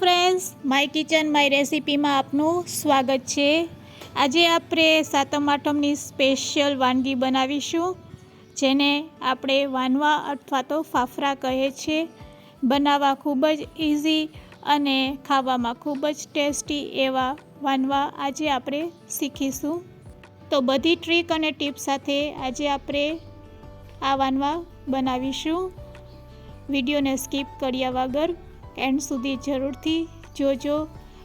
Friends my kitchen my રેસિપીમાં આપનું સ્વાગત છે. આજે આપણે સાતમ આઠમની સ્પેશિયલ વાનગી બનાવીશું, જેને આપણે વાનવા અથવા તો ફાફરા કહે છે. બનાવવા ખૂબ જ ઇઝી અને ખાવામાં ખૂબ જ ટેસ્ટી એવા વાનવા આજે આપણે શીખીશું. તો બધી ટ્રીક અને ટિપ્સ સાથે આજે આપણે આ વાનવા બનાવીશું. વિડીયોને સ્કીપ કર્યા વગર એન્ડ સુધી જરૂરથી જોજો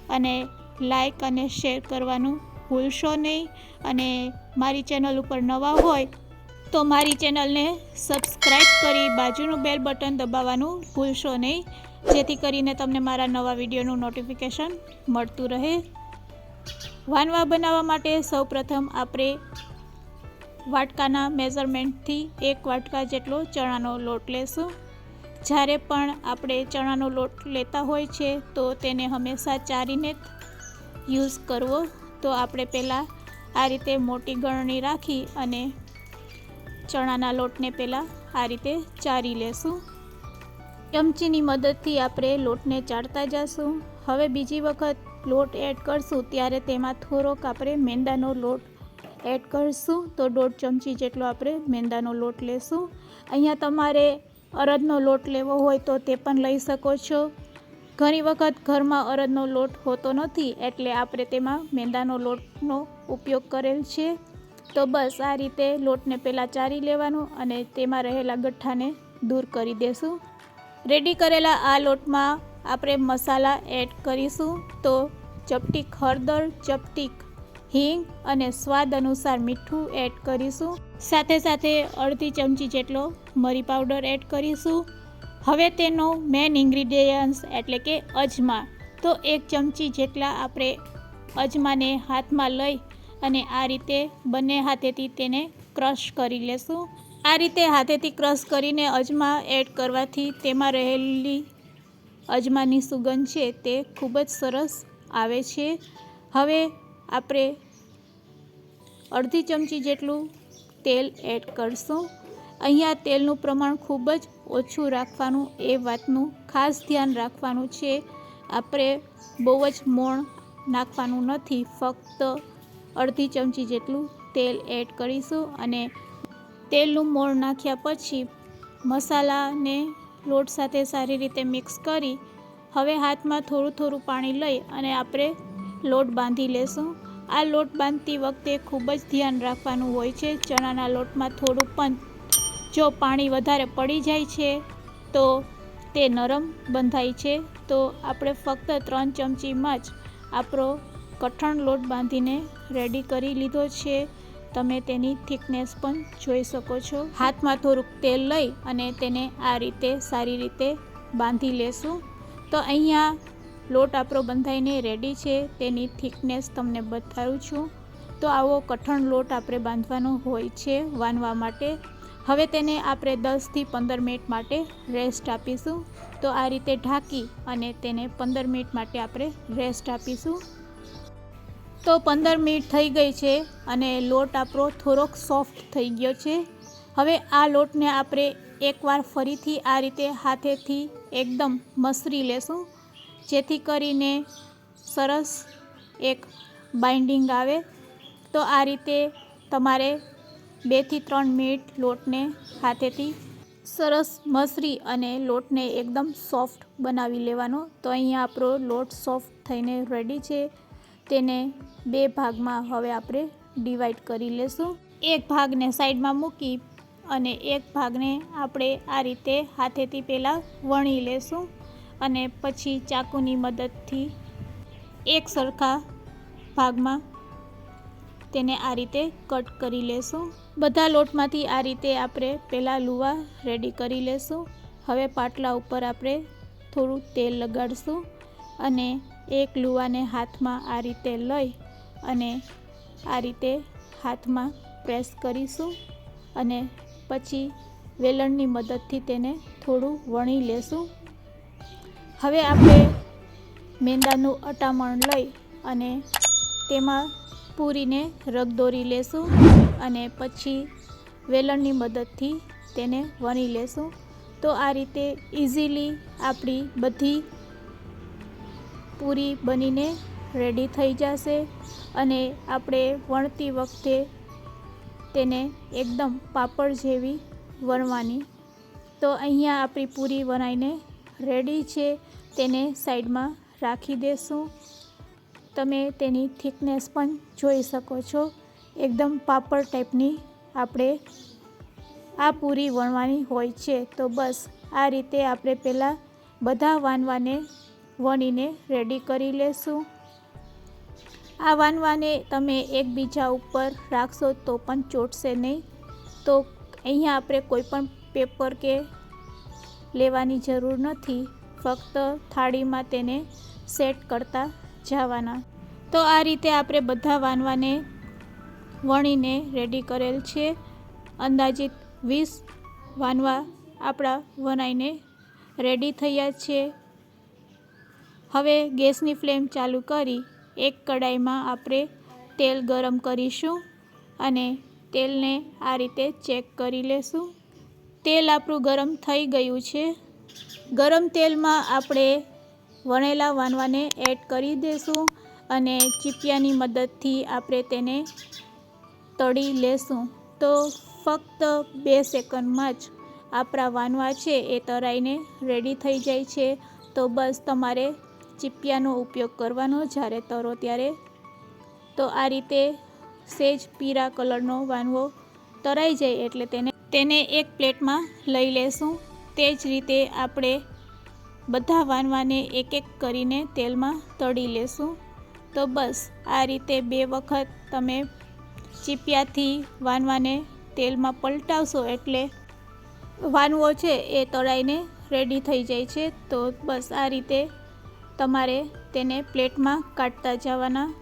અને લાઈક અને શેર કરવાનું ભૂલશો નહીં. અને મારી ચેનલ ઉપર નવા હોય તો મારી ચેનલને સબસ્ક્રાઈબ કરી બાજુનું બેલ બટન દબાવવાનું ભૂલશો નહીં. જેથી કરીને તમને મારા નવા વિડીયોનું નોટિફિકેશન મળતું રહે. વાનવા બનાવવા માટે સૌપ્રથમ આપણે વાટકાના મેઝરમેન્ટથી એક વાટકા જેટલો ચણાનો લોટ લેશું. જ્યારે પણ આપણે ચણાનો લોટ લેતા હોય છે, તો તેને હંમેશા ચારીને યુઝ કરવો. તો આપણે પહેલાં આ રીતે મોટી ગળણી રાખી અને ચણાના લોટને પહેલાં આ રીતે ચારી લેશું. ચમચીની મદદથી આપણે લોટને ચાળતા જશું. હવે બીજી વખત લોટ એડ કરશું, ત્યારે તેમાં થોડોક આપણે મેંદાનો લોટ એડ કરીશું. તો દોઢ ચમચી જેટલો આપણે મેંદાનો લોટ લેશું. અહીંયા તમારે અડદનો લોટ લેવો હોય તો તે પણ લઈ શકો છો. ઘણી વખત ઘરમાં અરદનો લોટ હોતો નથી એટલે આપણે તેમાં મેંદાનો લોટનો ઉપયોગ કરેલ છે. તો બસ આ રીતે લોટને પહેલાં ચારી લેવાનું અને તેમાં રહેલા ગઠ્ઠાને દૂર કરી દેશું. રેડી કરેલા આ લોટમાં આપણે મસાલા એડ કરીશું. તો ચપટીક હળદર ચપટીક હિંગ અને સ્વાદ અનુસાર મીઠું એડ કરીશું. સાથે સાથે અડધી ચમચી જેટલો મરી પાવડર એડ કરીશું. હવે તેનો મેન ઇન્ગ્રીડિયન્ટ્સ એટલે કે અજમા. તો એક ચમચી જેટલા આપણે અજમાને હાથમાં લઈ અને આ રીતે બંને હાથેથી તેને ક્રશ કરી લેશું. આ રીતે હાથેથી ક્રશ કરીને અજમા એડ કરવાથી તેમાં રહેલી અજમાની સુગંધ છે તે ખૂબ જ સરસ આવે છે. હવે આપણે અડધી ચમચી જેટલું તેલ એડ કરશું. અહીંયા તેલનું પ્રમાણ ખૂબ જ ઓછું રાખવાનું, એ વાતનું ખાસ ધ્યાન રાખવાનું છે. આપણે બહુ જ મોણ નાખવાનું નથી, ફક્ત અડધી ચમચી જેટલું તેલ એડ કરીશું અને તેલનું મોણ નાખ્યા પછી મસાલાને લોટ સાથે સારી રીતે મિક્સ કરી, હવે હાથમાં થોડું થોડું પાણી લઈ અને આપણે લોટ બાંધી લેશું. આ લોટ બાંધતી વખતે ખૂબ જ ધ્યાન રાખવાનું હોય છે. ચણાના લોટમાં થોડું પણ જો પાણી વધારે પડી જાય છે, તો તે નરમ બંધાય છે. તો આપણે ફક્ત ત્રણ ચમચીમાં જ આપણો કઠણ લોટ બાંધીને રેડી કરી લીધો છે. તમે તેની થિકનેસ પણ જોઈ શકો છો. હાથમાં થોડુંક તેલ લઈ અને તેને આ રીતે સારી રીતે બાંધી લેશું. તો અહીંયા લોટ આપણો બંધાઈને રેડી છે, તેની થિકનેસ તમને બતાવું છું. તો આવો કઠણ લોટ આપણે બાંધવાનો હોય છે વાનવા માટે. હવે તેને આપણે દસથી પંદર મિનિટ માટે રેસ્ટ આપીશું. તો આ રીતે ઢાંકી અને તેને પંદર મિનિટ માટે આપણે રેસ્ટ આપીશું. તો પંદર મિનિટ થઈ ગઈ છે અને લોટ આપણો થોડોક સોફ્ટ થઈ ગયો છે. હવે આ લોટને આપણે એકવાર ફરીથી આ રીતે હાથેથી એકદમ મસરી લેશું. જેથી કરીને સરસ એક બાઇન્ડિંગ આવે. તો આ રીતે તમારે બેથી ત્રણ મિનિટ લોટને હાથેથી સરસ મસરી અને લોટને એકદમ સોફ્ટ બનાવી લેવાનો. તો અહીંયા આપણો લોટ સોફ્ટ થઈને રેડી છે. તેને બે ભાગમાં હવે આપણે ડિવાઈડ કરી લેશું. એક ભાગને સાઈડમાં મૂકી અને એક ભાગને આપણે આ રીતે હાથેથી પહેલાં વણી લેશું. અને પછી ચાકુની મદદથી એક સરખા ભાગમાં તેને આ રીતે કટ કરી લેશું. બધા લોટમાંથી આ રીતે આપણે પહેલાં લુવા રેડી કરી લેશું. હવે પાટલા ઉપર આપણે થોડું તેલ લગાડશું અને એક લુવાને હાથમાં આ રીતે લઈ અને આ રીતે હાથમાં પ્રેસ કરીશું અને પછી વેલણની મદદથી તેને થોડું વણી લેશું. હવે આપણે મેંદાનું અટામણ લઈ અને તેમાં પૂરીને રગદોરી લેશું અને પછી વેલણની મદદથી તેને વણી લેશું. તો આ રીતે ઇઝીલી આપણી બધી પૂરી બનીને રેડી થઈ જશે અને આપણે વણતી વખતે તેને એકદમ પાપડ જેવી વણવાની. તો અહીંયા આપણી પૂરી વણાઈને રેડી છે, તેને સાઈડમાં રાખી દેશું. તમે તેની થિકનેસ પણ જોઈ શકો છો. એકદમ પાપડ ટાઈપની આપણે આ પૂરી વણવાની હોય છે. તો બસ, આ રીતે આપણે પહેલાં બધા વાનવાને વણીને રેડી કરી લેશું. આ વાનવાને તમે એકબીજા ઉપર રાખશો તો પણ ચોટશે નહીં. તો અહીંયા આપણે કોઈ પણ પેપર કે લેવાની જરૂર નથી. ફક્ત થાળીમાં તેને સેટ કરતા જવાના. તો આ રીતે આપણે બધા વાનવાને વણીને રેડી કરેલ છે. અંદાજિત વીસ વાનવા આપણા વણાઈને રેડી થયા છે. હવે ગેસની ફ્લેમ ચાલુ કરી એક કડાઈમાં આપણે તેલ ગરમ કરીશું અને તેલને આ રીતે ચેક કરી લેશું. તેલ આપણું ગરમ થઈ ગયું છે. ગરમ તેલમાં આપણે વણેલા વાનવાને એડ કરી દઈશું અને ચીપિયાની મદદથી આપણે તેને તળી લેશું. તો ફક્ત બે સેકન્ડમાં જ આપણા વાનવા છે એ તળાઈને રેડી થઈ જાય છે. તો બસ તમારે ચીપિયાનો ઉપયોગ કરવાનો જ્યારે તરો ત્યારે. તો આ રીતે સેજ પીળા કલરનો વાનવો તરાઈ જાય એટલે તેને તેને એક પ્લેટમાં લઈ લેશું. તે જ રીતે આપણે બધા વાનવાને એક એક કરીને તેલમાં તળી લેશું. તો બસ, આ રીતે બે વખત તમે ચીપિયાથી વાનવાને તેલમાં પલટાવશો એટલે વાનવો છે એ તળાઈને રેડી થઈ જાય છે. તો બસ, આ રીતે તમારે તેને પ્લેટમાં કાઢતા જવાના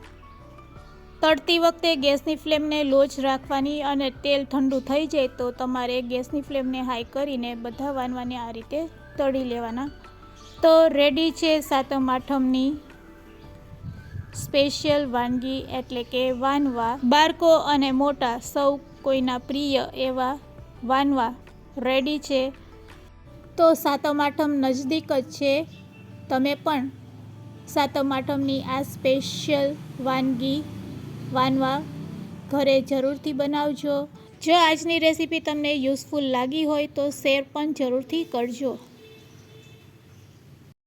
તળતી વખતે ગેસની ફ્લેમને લો જ રાખવાની અને તેલ ઠંડુ થઈ જાય તો તમારે ગેસની ફ્લેમને હાઈ કરીને બધા વાનવાને આ રીતે તળી લેવાના. તો રેડી છે સાતમ આઠમની સ્પેશિયલ વાનગી એટલે કે વાનવા. બાળકો અને મોટા સૌ કોઈના પ્રિય એવા વાનવા રેડી છે. તો સાતમ આઠમ નજદીક જ છે. તમે પણ સાતમ આઠમની આ સ્પેશિયલ વાનગી વાનવા ઘરે જરૂરથી બનાવજો. જો આજની રેસીપી તમને યુઝફુલ લાગી હોય તો શેર પણ જરૂરથી કરજો.